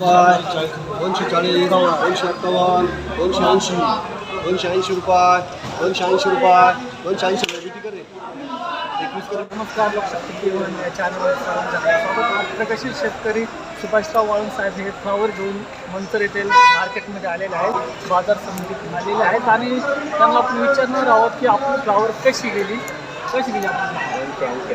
रुपये दोनशे चाळीस दोनशे दोनशे ऐंशी दोनशे ऐंशी रुपये दोनशे ऐंशी रुपये दोनशे ऐंशी रुपये किती करे एकवीस करे नमस्कार लोकशक्ती चॅनल प्रगतशील शेतकरी सुभाषराव वाळून साहेब हे फ्लावर घेऊन मंचर येथील मार्केटमध्ये आलेले आहेत बाजार समितीत आलेले आहेत आणि त्यांना आपण विचारणार आहोत की आपली फ्लावर कशी गेली कशी गेली आपली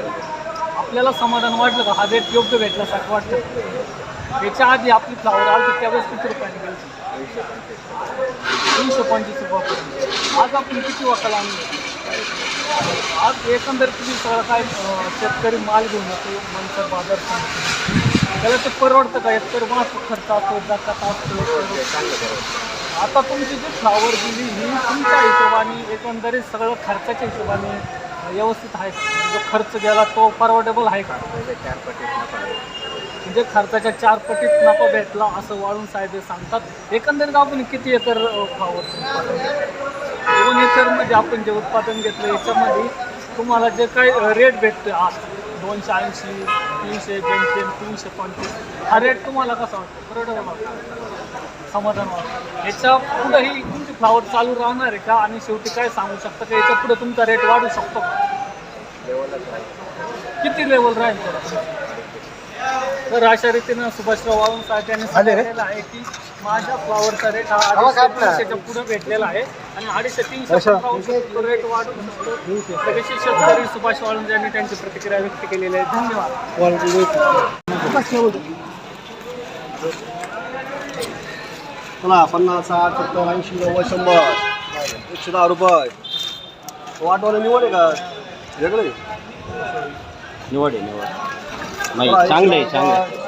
आपल्याला समाधान वाटलं का हा रेट योग्य भेटल्यासारखं वाटतं याच्या आधी आपली फ्लावर आली त्यावेळेस किती रुपयाने गेली तीनशे पंचवीस रुपयापर्यंत. आज आपण किती वाकाला आणली? आज एकंदर तुम्ही सगळं काय शेतकरी माल घेऊन येतो नंतर बाजार त्याला ते परवडतं का? शेतकरी वाहतूक खर्च असतो जातात असतो आता तुमची जी फ्लावर दिली ही तुमच्या हिशोबाने एकंदरीत सगळं खर्चाच्या हिशोबाने व्यवस्थित आहे. का? जो खर्च गेला तो परवडेबल आहे का? म्हणजे खर्चाच्या चार पटीत नफा भेटला असं वाळून साहेब सांगतात. एकंदरीत आपण किती एकर फ्लावर दोन एकरमध्ये आपण जे उत्पादन घेतलं याच्यामध्ये तुम्हाला जे काही रेट भेटतो आज दोनशे ऐंशी तीनशे दोनशे तीनशे पंचवीस हा रेट तुम्हाला कसा वाटतो? बरोबर वाटतो समाधान वाटतं. याच्या पुढंही तुमची फ्लावर चालू राहणार आहे का? आणि शेवटी काय सांगू शकता का? याच्यापुढे तुमचा रेट वाढू शकतो का? किती लेवल राहील थोडं? तर अशा रीतीनं सुभाषराव वाळून साहेब यांनी सांगितलेलं आहे की माझ्या फ्लावरचा रेट हा अडीचशे तीनशेच्या पुढे भेटलेला आहे. आणि अडीचशे तीनशे रेट वाढून शकतो प्रगतशील शेतकरी सुभाष वाळून यांनी त्यांची प्रतिक्रिया व्यक्त केलेली आहे. धन्यवाद. चला पन्नास साठ सत्तर ऐंशी नव्वद शंभर. एकशे दहा रुपये. वाटवाला निवड आहे का? वेगळे निवड आहे निवड. नाही चांगलं आहे चांगलं आहे.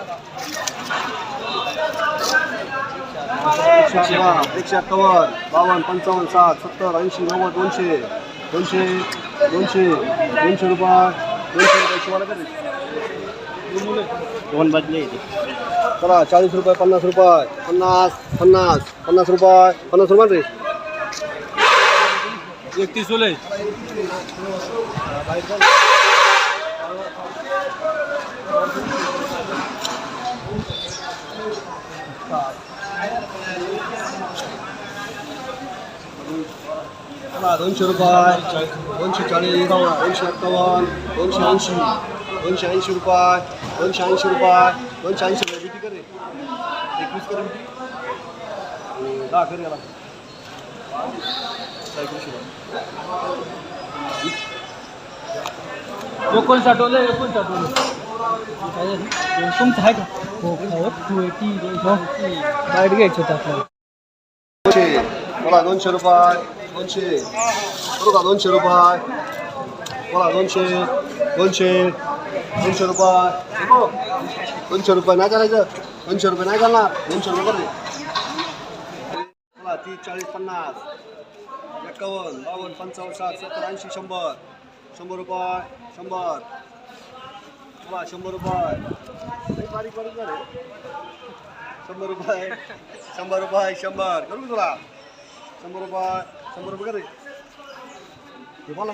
एकशे अठ्ठावन्न बावन्न पंचावन्न सात सत्तर ऐंशी नव्वद दोनशे दोनशे दोनशे दोनशे रुपये दोनशे रुपये चला चाळीस रुपये पन्नास रुपये पन्नास पन्नास पन्नास रुपये पन्नास रुपये रे एकतीस जुलै 400 ruಪಾಯಿ ಒಂದು ಚಳಿ ಇದಾವ ಒಂದು ಹತ್ತವ ಒಂದು ಐಂಶಿ ಒಂದು ಐಂಶಿ ರೂಪಾಯಿ ಒಂದು ಐಂಶಿ ರೂಪಾಯಿ ಒಂದು ಐಂಶಿ ರೂಪಾಯಿ ಬಿಟ್ಟು ಕರಿ एकवीस करी बिटी दहा करी याला एकोणसाठ ओले एकोणसाठ ओले तुमचं आहे का? हो, हो. टू एटी गाईड घ्यायचं होतं आपल्याला. दोनशे. बोला दोनशे रुपये. दोनशे. करू का दोनशे रुपये? बोला दोनशे. दोनशे. दोनशे रुपये. हो. दोनशे रुपये नाही करायचं. दोनशे रुपये नाही करणार. दोनशे रुपये कर. बोला तीस चाळीस पन्नास. एकावन्न बावन्न पंचावन्न साठ सत्तर ऐंशी शंभर. शंभर रुपये शंभर. वा शंभर रुपये. बारीक बारीक शंभर रुपये शंभर रुपये शंभर. करू तुला? शंभर रुपये शंभर रुपये करे हे मला